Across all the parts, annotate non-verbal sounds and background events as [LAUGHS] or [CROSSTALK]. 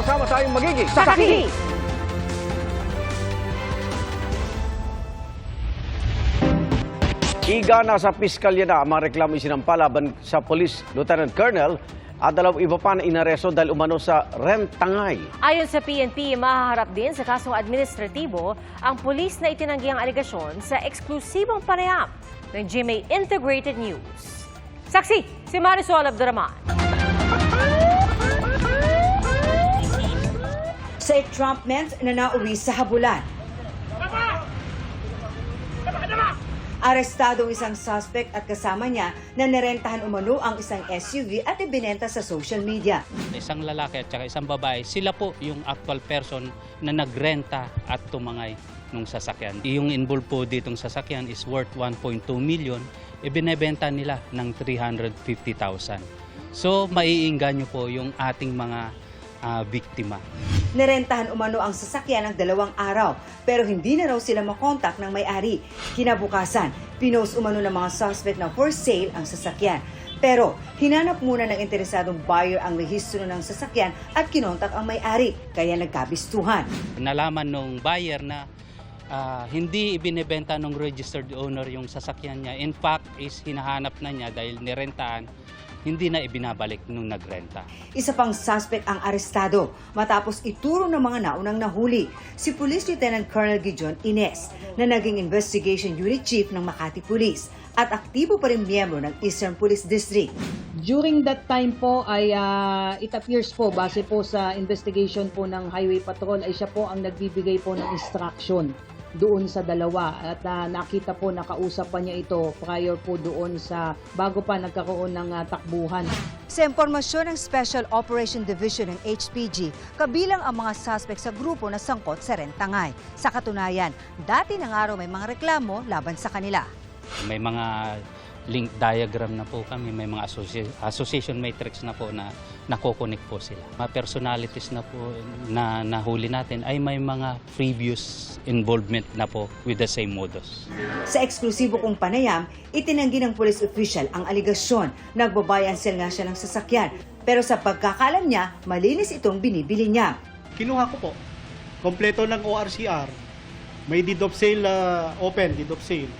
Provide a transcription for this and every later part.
Sama-sama tayong magiging Sakaki! Iga na sa piskalya na ang mga reklamo isinampala laban sa Police Lieutenant Colonel at dalawang iba pa na inaresto dahil umano sa rentangay. Ayon sa PNP, mahaharap din sa kasong administratibo ang pulis na itinanggi ang aligasyon sa eksklusibong panayam ng GMA Integrated News. Saksi, si Marisol Abduraman. Entrapment na nauwi sa habulan. Arestado ang isang suspect at kasama niya na narentahan umano ang isang SUV at ibinenta sa social media. isang lalaki at saka isang babae, sila po yung actual person na nagrenta at tumangay nung sasakyan. Yung involved po ditong sasakyan is worth 1.2 million, ibinebenta nila ng 350,000. So maiinganyo po yung ating mga ah, biktima. Narentahan umano ang sasakyan ng dalawang araw pero hindi na raw sila makontak ng may-ari. Kinabukasan, pinost umano ng mga suspect na for sale ang sasakyan. Pero hinanap muna ng interesadong buyer ang rehistro ng sasakyan at kinontak ang may-ari kaya nagkabistuhan. Nalaman nung buyer na ah, hindi ibinebenta ng registered owner yung sasakyan niya. In fact, is hinahanap na niya dahil nirentahan, hindi na ibinabalik nung nagrenta. Isa pang suspect ang arestado matapos ituro ng mga naunang nahuli si Police Lieutenant Colonel Gijon Ines na naging Investigation Unit Chief ng Makati Police at aktibo pa rin miyembro ng Eastern Police District. During that time po ay ah, it appears po base po sa investigation po ng Highway Patrol ay siya po ang nagbibigay po ng instruction doon sa dalawa at ah, nakita po nakausap pa niya ito prior po doon sa bago pa nagkaroon ng ah, takbuhan. Sa impormasyon ng Special Operation Division ng HPG, kabilang ang mga suspect sa grupo na sangkot sa Rentangay. Sa katunayan, dati ng araw may mga reklamo laban sa kanila. May mga link diagram na po kami, may mga associ- association matrix na po na nakokonek po sila. Mga personalities na po na nahuli natin ay may mga previous involvement na po with the same modus. Sa eksklusibo kong panayam, itinanggi ng police official ang aligasyon. Nagbabayan sell nga siya ng sasakyan. Pero sa pagkakalam niya, malinis itong binibili niya. kinuha ko po. Kompleto ng ORCR. May deed of sale, uh, open deed of sale.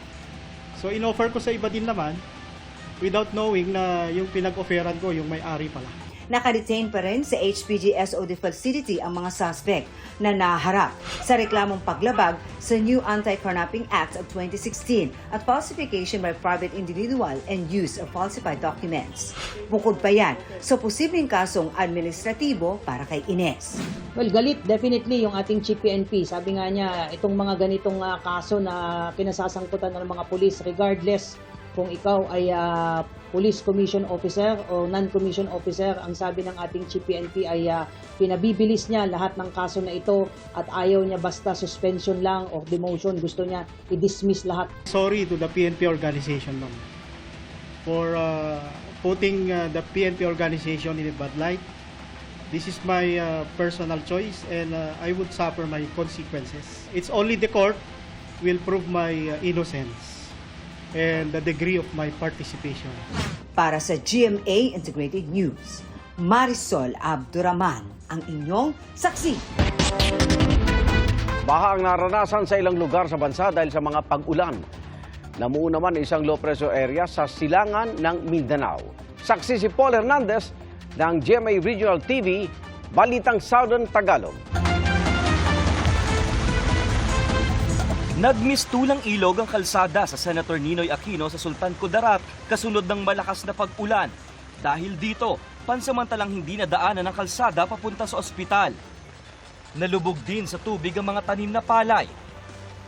So in-offer ko sa iba din naman without knowing na yung pinag-offeran ko yung may-ari pala. Nakadetain pa rin sa HPG SOD facility ang mga suspect na naharap sa reklamong paglabag sa New Anti-Carnapping Act of 2016 at falsification by private individual and use of falsified documents. Bukod pa yan sa posibleng kasong administratibo para kay Ines. Well, galit definitely yung ating Chief PNP. Sabi nga niya, itong mga ganitong ah, kaso na kinasasangkutan ng mga pulis, regardless kung ikaw ay ah, police commission officer o non-commission officer, ang sabi ng ating Chief PNP ay ah, pinabibilis niya lahat ng kaso na ito at ayaw niya basta suspension lang o demotion. Gusto niya i-dismiss lahat. Sorry to the PNP organization ma'am for uh, putting uh, the PNP organization in a bad light. This is my uh, personal choice and uh, I would suffer my consequences. It's only the court will prove my uh, innocence and the degree of my participation. Para sa GMA Integrated News, Marisol Abduraman, ang inyong saksi. Baha ang naranasan sa ilang lugar sa bansa dahil sa mga pag-ulan. Namuo naman ang isang low pressure area sa silangan ng Mindanao. Saksi si Paul Hernandez ng GMA Regional TV, Balitang Southern Tagalog. Nagmistulang ilog ang kalsada sa Senator Ninoy Aquino sa Sultan Kudarat kasunod ng malakas na pag-ulan. Dahil dito, pansamantalang hindi nadaanan ang kalsada papunta sa ospital. Nalubog din sa tubig ang mga tanim na palay.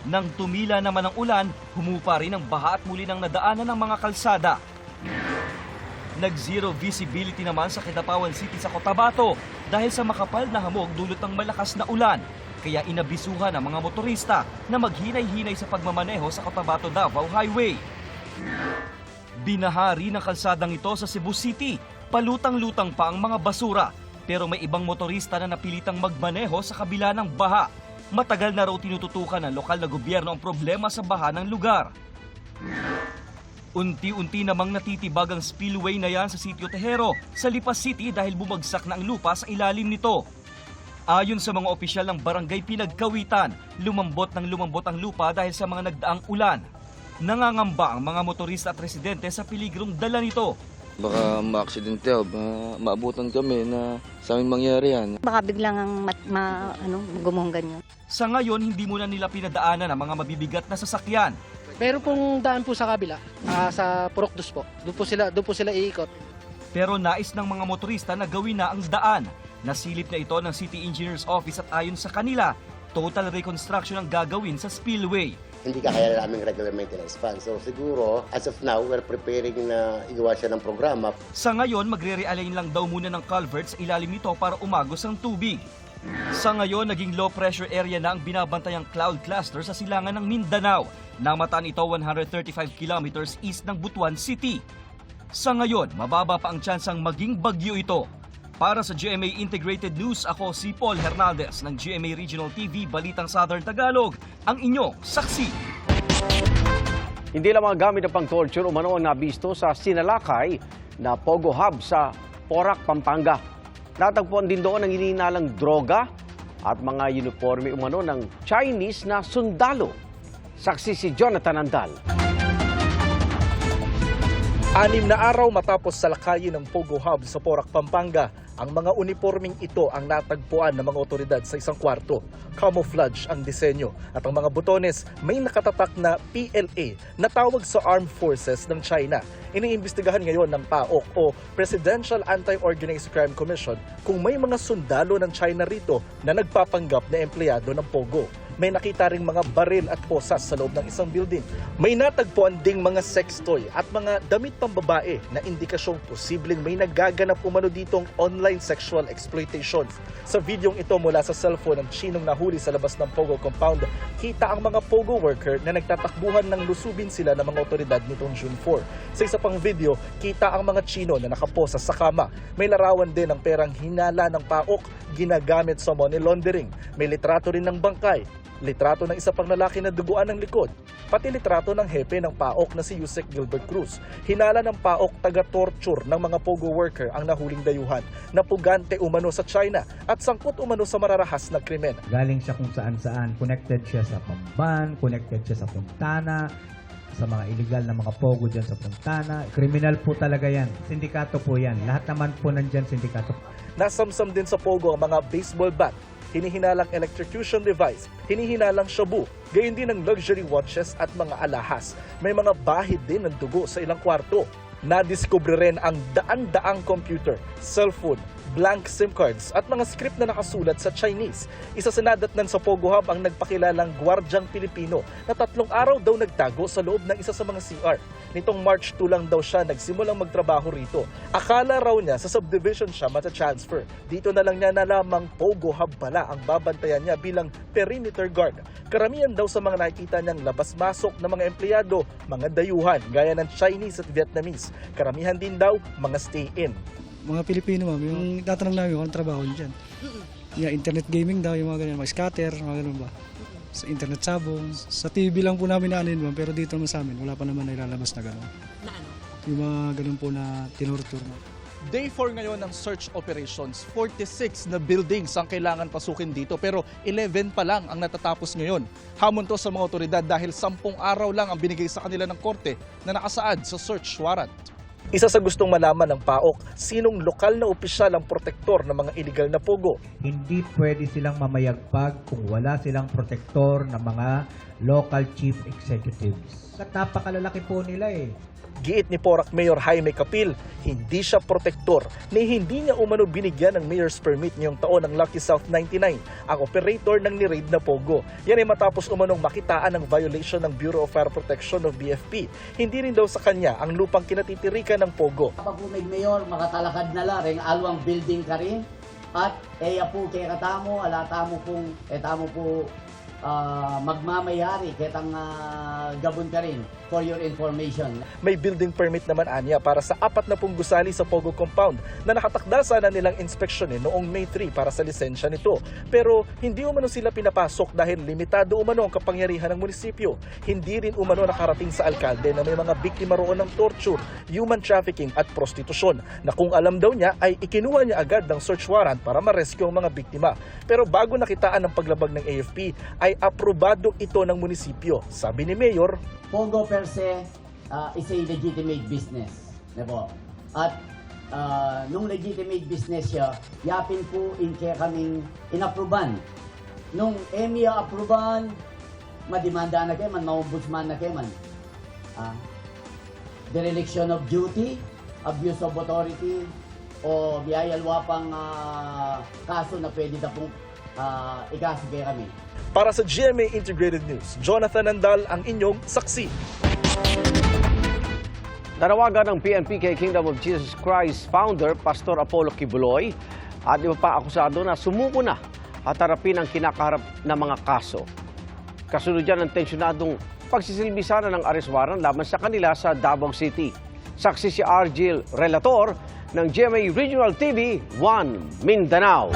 Nang tumila naman ang ulan, humupa rin ang baha at muli nang nadaanan ng mga kalsada. Nag-zero visibility naman sa Kidapawan City sa Cotabato dahil sa makapal na hamog dulot ng malakas na ulan. Kaya inabisuhan ang mga motorista na maghinay-hinay sa pagmamaneho sa Cotabato Davao Highway. Binahari ng kalsadang ito sa Cebu City. Palutang-lutang pa ang mga basura. Pero may ibang motorista na napilitang magmaneho sa kabila ng baha. Matagal na raw tinututukan ng lokal na gobyerno ang problema sa baha ng lugar. Unti-unti namang natitibag ang spillway na yan sa sitio Tejero sa Lipas City dahil bumagsak na ang lupa sa ilalim nito. Ayon sa mga opisyal ng barangay Pinagkawitan, lumambot ng lumambot ang lupa dahil sa mga nagdaang ulan. Nangangamba ang mga motorista at residente sa piligrong dala nito. Baka ma-aksidente ako, ma- maabutan kami na sa aming mangyari yan. Baka biglang ang mat, ma, ano, gumuhong ganyan. Sa ngayon, hindi muna nila pinadaanan ang mga mabibigat na sasakyan. Meron pong daan po sa kabila, ah, sa Purokdos po. Doon po sila, doon po sila iikot. Pero nais ng mga motorista na gawin na ang daan. Nasilip na ito ng City Engineer's Office at ayon sa kanila, total reconstruction ang gagawin sa spillway. hindi ka kaya namin regular maintenance fund. So siguro, as of now, we're preparing na igawa siya ng programa Sa ngayon, magre-realign lang daw muna ng culvert sa ilalim nito para umagos ang tubig. Sa ngayon, naging low pressure area na ang binabantayang cloud cluster sa silangan ng Mindanao. Namataan ito 135 kilometers east ng Butuan City. Sa ngayon, mababa pa ang tsansang maging bagyo ito. Para sa GMA Integrated News, ako si Paul Hernandez ng GMA Regional TV Balitang Southern Tagalog, ang inyong saksi. Hindi lang mga gamit na pang-torture umano ang nabisto sa Sinalakay na Pogo Hub sa Porac, Pampanga. Natagpuan din doon ang ininalang droga at mga uniforme umano ng Chinese na sundalo. Saksi si Jonathan Andal. Anim na araw matapos salakayin ng Pogo Hub sa Porac, Pampanga, ang mga uniforming ito ang natagpuan ng mga otoridad sa isang kwarto. Camouflage ang disenyo at ang mga butones may nakatatak na PLA na tawag sa Armed Forces ng China. Iniimbestigahan ngayon ng PAOK o Presidential Anti-Organized Crime Commission kung may mga sundalo ng China rito na nagpapanggap na empleyado ng Pogo may nakita ring mga baril at posas sa loob ng isang building. May natagpuan ding mga sex toy at mga damit pambabae na indikasyong posibleng may nagaganap umano ditong online sexual exploitation. Sa videong ito mula sa cellphone ng Chinong nahuli sa labas ng Pogo compound, kita ang mga Pogo worker na nagtatakbuhan ng lusubin sila ng mga otoridad nitong June 4. Sa isa pang video, kita ang mga Chino na nakaposa sa kama. May larawan din ng perang hinala ng paok ginagamit sa money laundering. May litrato rin ng bangkay, litrato ng isa pang lalaki na duguan ng likod, pati litrato ng hepe ng PAOK na si Yusek Gilbert Cruz. Hinala ng PAOK taga-torture ng mga pogo worker ang nahuling dayuhan na pugante umano sa China at sangkot umano sa mararahas na krimen. Galing siya kung saan saan. Connected siya sa Pamban, connected siya sa Puntana, sa mga illegal na mga pogo dyan sa Puntana. Kriminal po talaga yan. Sindikato po yan. Lahat naman po nandyan sindikato. Nasamsam din sa pogo ang mga baseball bat, hinihinalang electrocution device, hinihinalang shabu, gayon din ang luxury watches at mga alahas. May mga bahid din ng dugo sa ilang kwarto. Nadiskubre rin ang daan-daang computer, cellphone, blank SIM cards at mga script na nakasulat sa Chinese. Isa sa nadatnan sa Pogo Hub ang nagpakilalang gwardyang Pilipino na tatlong araw daw nagtago sa loob ng isa sa mga CR. Nitong March 2 lang daw siya nagsimulang magtrabaho rito. Akala raw niya sa subdivision siya mata-transfer. Dito na lang niya nalamang Pogo Hub pala ang babantayan niya bilang perimeter guard. Karamihan daw sa mga nakikita niyang labas-masok ng mga empleyado, mga dayuhan gaya ng Chinese at Vietnamese. Karamihan din daw mga stay-in. Mga Pilipino, ma'am, yung tatanong namin kung anong trabaho niyo dyan. Yeah, internet gaming daw, yung mga ganyan, mga scatter, mga ganun ba. Sa internet sabong. Sa TV lang po namin naanin, ma'am, pero dito naman sa amin, wala pa naman nailalabas na gano'n. Na ano? Yung mga ganun po na tinurtur, ma'am. Day 4 ngayon ng search operations. 46 na buildings ang kailangan pasukin dito pero 11 pa lang ang natatapos ngayon. Hamon to sa mga otoridad dahil 10 araw lang ang binigay sa kanila ng korte na nakasaad sa search warrant. Isa sa gustong malaman ng PAOK, sinong lokal na opisyal ang protektor ng mga illegal na pogo. Hindi pwede silang mamayagpag kung wala silang protektor ng mga local chief executives. At napakalalaki po nila eh. Giit ni Porac Mayor Jaime Capil, hindi siya protektor ni hindi niya umano binigyan ng mayor's permit ngayong taon ng Lucky South 99, ang operator ng ni-raid na Pogo. Yan ay matapos umanong makitaan ng violation ng Bureau of Fire Protection of BFP. Hindi rin daw sa kanya ang lupang kinatitirikan ng Pogo. Kapag may mayor, makatalakad na laring alwang building ka rin. At eya po kay katamo, ala tamo pong, eh tamo po ah, magmamayari, ketang ah, gabon ka rin. For your information. May building permit naman anya para sa apat na pung gusali sa Pogo Compound na nakatakda sana nilang inspeksyonin noong May 3 para sa lisensya nito. Pero hindi umano sila pinapasok dahil limitado umano ang kapangyarihan ng munisipyo. Hindi rin umano nakarating sa alkalde na may mga biktima roon ng torture, human trafficking at prostitusyon na kung alam daw niya ay ikinuha niya agad ng search warrant para ma-rescue ang mga biktima. Pero bago nakitaan ng paglabag ng AFP ay aprobado ito ng munisipyo. Sabi ni Mayor, Pogo per se uh, is a legitimate business. Po. At uh, nung legitimate business siya, yapin po in kaya kaming inapruban. Nung EMIA apruban, madimanda na kayo man, maombudsman na kayo man. Ah, dereliction of duty, abuse of authority, o biyayalwa pang ah, kaso na pwede na pong uh, ikaso kaya kami. Para sa GMA Integrated News, Jonathan Nandal ang inyong saksi. Nanawagan ng PNP kay Kingdom of Jesus Christ founder Pastor Apollo Kibuloy at iba pa akusado na sumuko na at harapin ang kinakaharap na mga kaso. Kasunod dyan ang tensyonadong pagsisilbi sana ng arrest warrant laban sa kanila sa Davao City. Saksi si Argil Relator ng GMA Regional TV 1 Mindanao.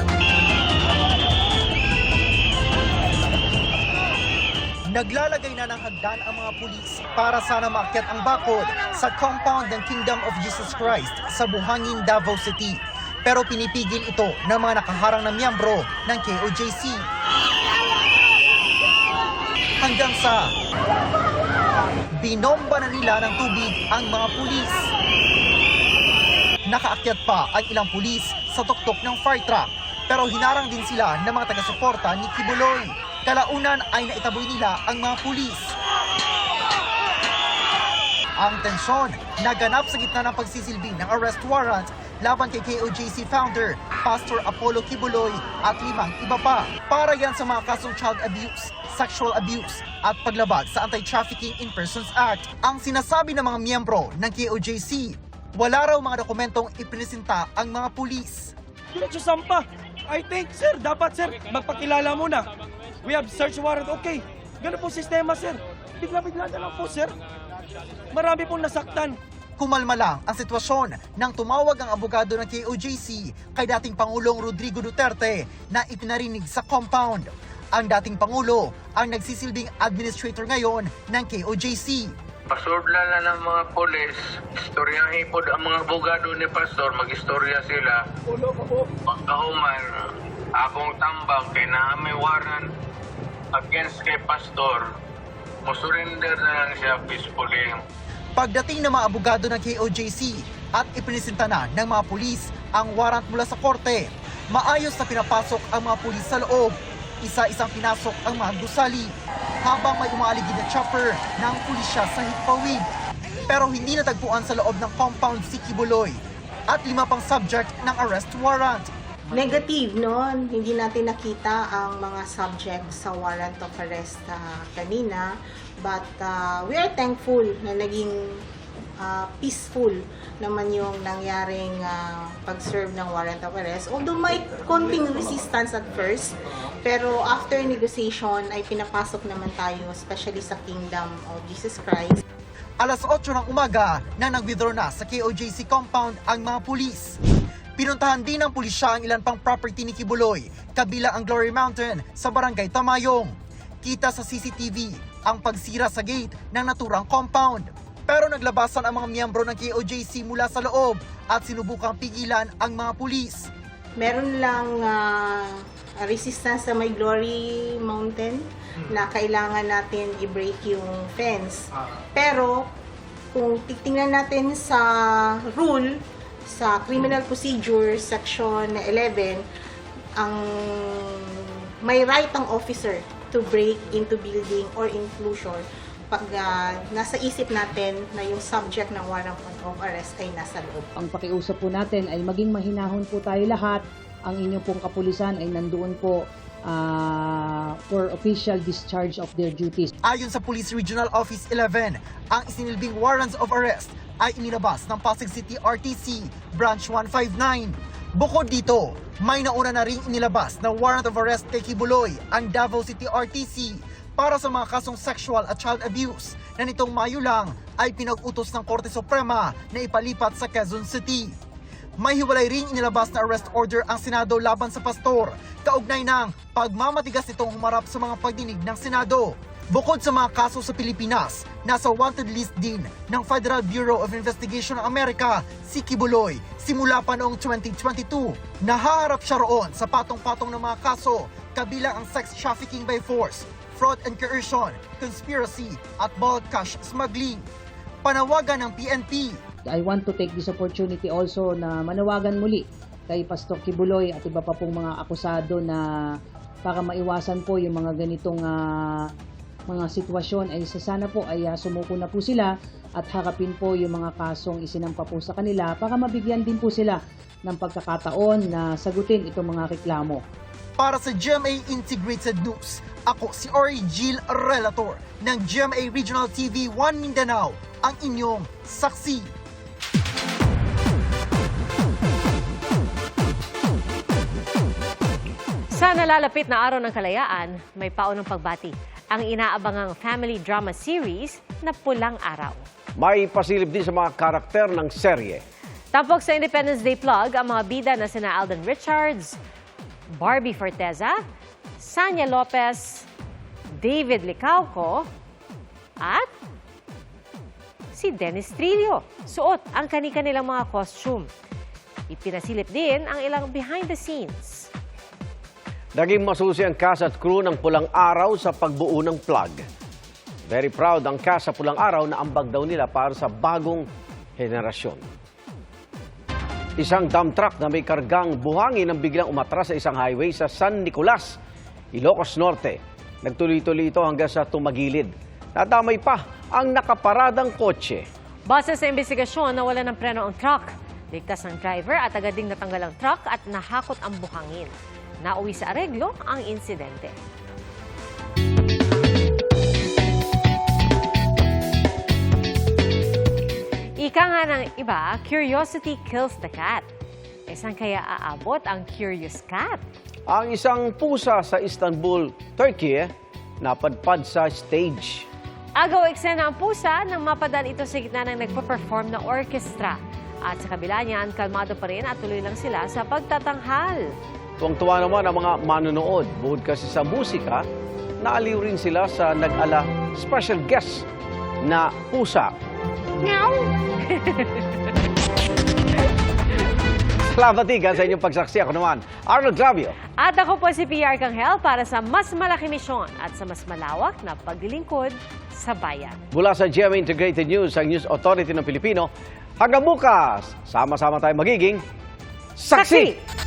Naglalagay na ng hagdan ang mga pulis para sana maakyat ang bakod sa compound ng Kingdom of Jesus Christ sa Buhangin, Davao City. Pero pinipigil ito ng mga nakaharang na miyembro ng KOJC. Hanggang sa binomba na nila ng tubig ang mga pulis. Nakaakyat pa ang ilang pulis sa tuktok ng fire truck pero hinarang din sila ng mga taga-suporta ni Kibuloy. Kalaunan ay naitaboy nila ang mga pulis. Ang tensyon naganap sa gitna ng pagsisilbi ng arrest warrant laban kay KOJC founder Pastor Apollo Kibuloy at limang iba pa. Para yan sa mga kasong child abuse, sexual abuse at paglabag sa Anti-Trafficking in Persons Act. Ang sinasabi ng mga miyembro ng KOJC, wala raw mga dokumentong ipresenta ang mga pulis. Diretso sampa. I think, sir, dapat, sir, magpakilala muna. We have search warrant. Okay. Ganun po sistema, sir. Bigla-bigla na lang po, sir. Marami pong nasaktan. Kumalma lang ang sitwasyon nang tumawag ang abogado ng KOJC kay dating Pangulong Rodrigo Duterte na ipinarinig sa compound. Ang dating Pangulo ang nagsisilbing administrator ngayon ng KOJC. Pasordla na ng mga polis, istoryahin po ang mga abogado ni Pastor, mag-istorya sila. Pagkahuman, akong tambang kay na may warrant against kay Pastor, musurrender na lang siya peacefully. Pagdating ng mga abogado ng KOJC at ipinisenta na ng mga pulis ang warrant mula sa korte, maayos na pinapasok ang mga pulis sa loob. Isa-isang pinasok ang mga gusali habang may umaaligid na chopper ng pulisya sa Hipawid. Pero hindi natagpuan sa loob ng compound si Kibuloy at lima pang subject ng arrest warrant. Negative, no? Hindi natin nakita ang mga subject sa warrant of arrest ah, kanina. But ah, we are thankful na naging ah, peaceful naman yung nangyaring ah, pag-serve ng warrant of arrest. Although may konting resistance at first, pero after negotiation ay pinapasok naman tayo, especially sa Kingdom of Jesus Christ. Alas 8 ng umaga na nag-withdraw na sa KOJC compound ang mga pulis. Pinuntahan din ng pulisya ang ilan pang property ni Kibuloy, kabila ang Glory Mountain sa barangay Tamayong. Kita sa CCTV ang pagsira sa gate ng naturang compound. Pero naglabasan ang mga miyembro ng KOJC mula sa loob at sinubukang pigilan ang mga pulis. Meron lang ah, resistance sa may Glory Mountain na kailangan natin i-break yung fence. Pero kung titingnan natin sa rule, sa Criminal Procedure Section 11, ang may right ang officer to break into building or enclosure pag ah, nasa isip natin na yung subject ng warrant of arrest ay nasa loob. Ang pakiusap po natin ay maging mahinahon po tayo lahat. Ang inyong pong kapulisan ay nandoon po ah, for official discharge of their duties. Ayon sa Police Regional Office 11, ang isinilbing warrants of arrest ay inilabas ng Pasig City RTC Branch 159. Bukod dito, may nauna na ring inilabas na warrant of arrest kay Kibuloy ang Davao City RTC para sa mga kasong sexual at child abuse na nitong Mayo lang ay pinag-utos ng Korte Suprema na ipalipat sa Quezon City. May hiwalay ring inilabas na arrest order ang Senado laban sa pastor, kaugnay ng pagmamatigas nitong humarap sa mga pagdinig ng Senado. Bukod sa mga kaso sa Pilipinas, nasa wanted list din ng Federal Bureau of Investigation ng Amerika si Kibuloy simula pa noong 2022. Nahaharap siya roon sa patong-patong ng mga kaso kabilang ang sex trafficking by force, fraud and coercion, conspiracy at bulk cash smuggling. Panawagan ng PNP I want to take this opportunity also na manawagan muli kay Pastor Kibuloy at iba pa pong mga akusado na para maiwasan po yung mga ganitong ah, mga sitwasyon ay sa sana po ay ah, sumuko na po sila at harapin po yung mga kasong isinampa po sa kanila para mabigyan din po sila ng pagkakataon na sagutin itong mga reklamo. Para sa GMA Integrated News, ako si Ori Gil Relator ng GMA Regional TV 1 Mindanao, ang inyong saksi. Sa nalalapit na araw ng kalayaan, may paunang pagbati ang inaabangang family drama series na Pulang Araw. May pasilip din sa mga karakter ng serye. Tampok sa Independence Day plug ang mga bida na sina Alden Richards, Barbie Forteza, Sanya Lopez, David Licauco, at si Dennis Trillo. Suot ang kani-kanilang mga costume. Ipinasilip din ang ilang behind the scenes. Naging masusi ang cast at crew ng Pulang Araw sa pagbuo ng plug. Very proud ang cast sa Pulang Araw na ambag daw nila para sa bagong henerasyon. Isang dump truck na may kargang buhangin ang biglang umatras sa isang highway sa San Nicolas, Ilocos Norte. Nagtuloy-tuloy ito hanggang sa tumagilid. Nadamay pa ang nakaparadang kotse. Base sa investigasyon, nawala ng preno ang truck. Ligtas ang driver at agad ding natanggal ang truck at nahakot ang buhangin. Nauwi sa areglo ang insidente. Ika nga ng iba, curiosity kills the cat. E saan kaya aabot ang curious cat? Ang isang pusa sa Istanbul, Turkey, napadpad sa stage. Agaw eksena ang pusa nang mapadal ito sa gitna ng nagpa-perform na orchestra. At sa kabila niyan, kalmado pa rin at tuloy lang sila sa pagtatanghal. Tuwang-tuwa naman ang mga manonood. Bukod kasi sa musika, naaliw rin sila sa nag-ala special guest na pusa. Meow! [LAUGHS] Salamat Igan sa inyong pagsaksi. Ako naman, Arnold Gravio. At ako po si PR Kanghel para sa mas malaki misyon at sa mas malawak na paglilingkod sa bayan. Mula sa GMA Integrated News, ang News Authority ng Pilipino. Hanggang bukas, sama-sama tayo magiging saksi!